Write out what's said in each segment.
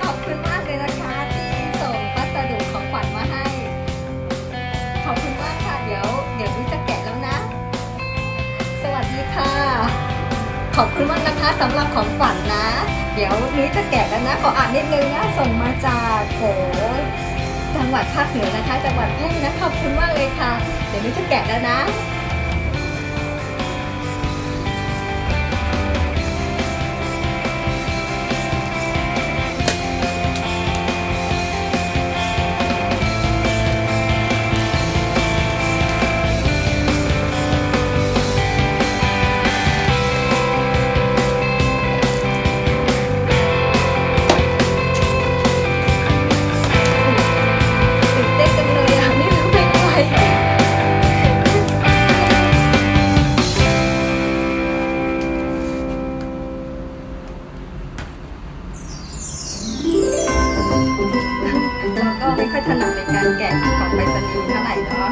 ขอบคุณมากเลยนะคะที่ส่งพัสดุของขวัญมาให้ ขอบคุณมากค่ะ เดี๋ยว เดี๋ยวนุ้จะแกะแล้วนะ สวัสดีค่ะ ขอบคุณมากนะคะสำหรับของขวัญนนะ เดี๋ยวนุ้ยจะแกะกันนะ ขออ่านนิดนึงนะ ส่งมาจากโขจังหวัดภาคเหนือนะคะ จังหวัดแพร่นะ ขอบคุณมากเลยค่ะ เดี๋ยวนุ้ยจะแกะแล้วนะ ไปสนีย์เท่าไหร่เนาะ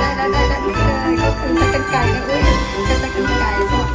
ได้ได้ได้ได้เลยก็คือจะกันไก่นะอุ้ยจะตะกันไก่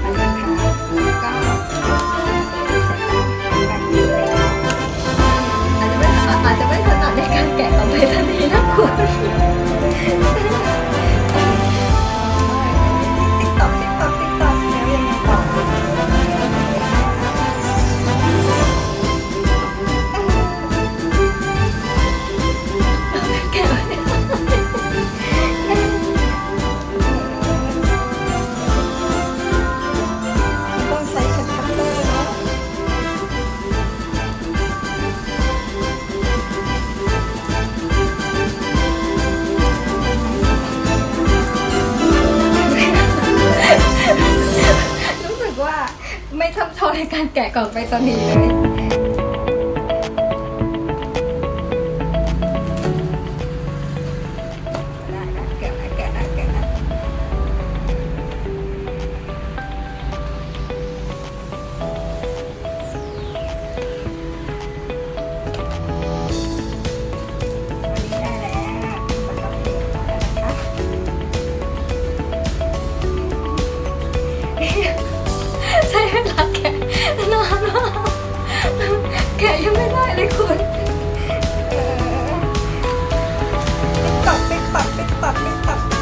แกะกล่องไปสนีเลย ติ๊กตักติ๊กตักติ๊ก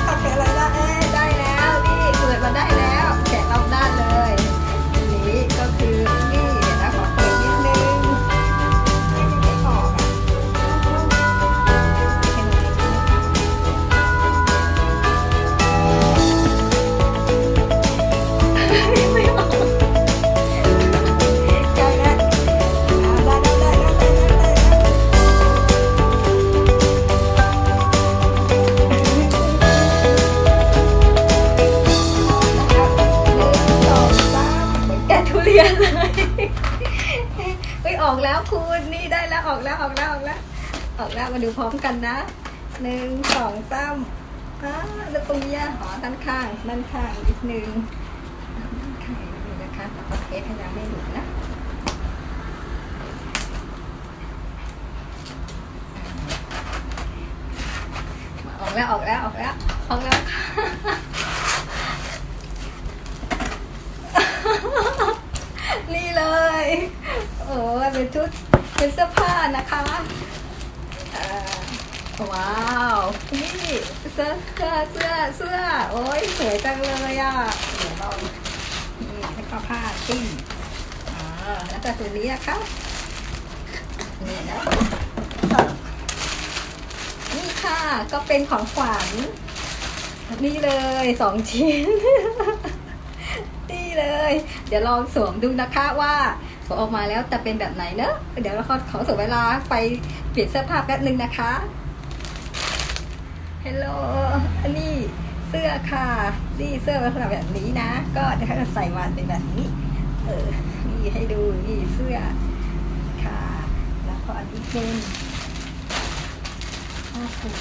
ออกแล้วมาดูพร้อมกันนะหนึ่งสองสามอ่าแล้วตรงนี้หอด้านข้างด้านข้างอีกหนึ่งด้านข้างอีกหนึ่งนะคะแต่ว่าเทปพยายามไม่หลุดนะออกแล้วออกแล้วออกแล้วออกแล้วนี่เลย โอ้เป็นชุดเป็นเสื้อผ้านะคะ ว้าวนี่เสื้อเสื้อเสื้อเสื้อโอ้ยสวยจังเลยอะเดี๋ยวเรานี่ให้ก็ผ้าติ้มอ่าแล้วก็ตัวนี้นะคะนี่นะนี่ค่ะก็เป็นของขวัญนี่เลยสองชิ้น นี่เลย เดี๋ยวลองสวมดูนะคะว่าสวมออกมาแล้วจะเป็นแบบไหนเนอะ เดี๋ยวเราขอขอสวมเวลาไปเปลี่ยนเสื้อผ้าแป๊บนึงนะคะ ฮลโหลอันนี้เสื้อค่ะ นี่เสื้อลักษณะแบบนี้นะ ก็เดี๋ยวใส่มาเป็นแบบนี้ เออ นี่ให้ดู นี่เสื้อค่ะ แล้วก็อันนี้เป็นผ้าถุง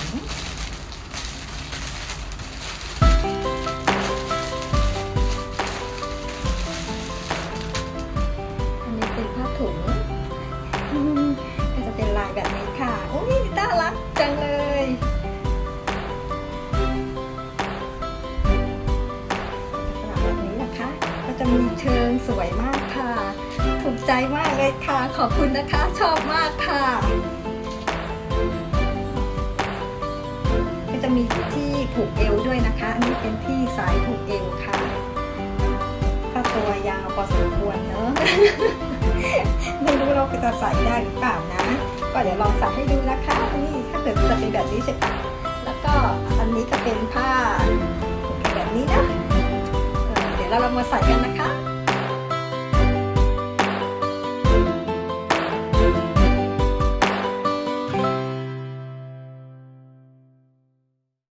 สวยมากค่ะ ถูกใจมากเลยค่ะ ขอบคุณนะคะ ชอบมากค่ะ ก็จะมีที่ผูกเอวด้วยนะคะ อันนี้เป็นที่สายผูกเอวค่ะก็ตัวยาวพอสมควรเนอะไม่รู้เราจะใส่ได้หรือเปล่านะ ก็เดี๋ยวลองใส่ให้ดูนะคะ นี่ถ้าเกิดจะเป็นแบบนี้ใช่ปะแล้วก็อันนี้จะเป็นผ้าแบบนี้นะเออเดี๋ยวเราลองมาใส่กันนะคะ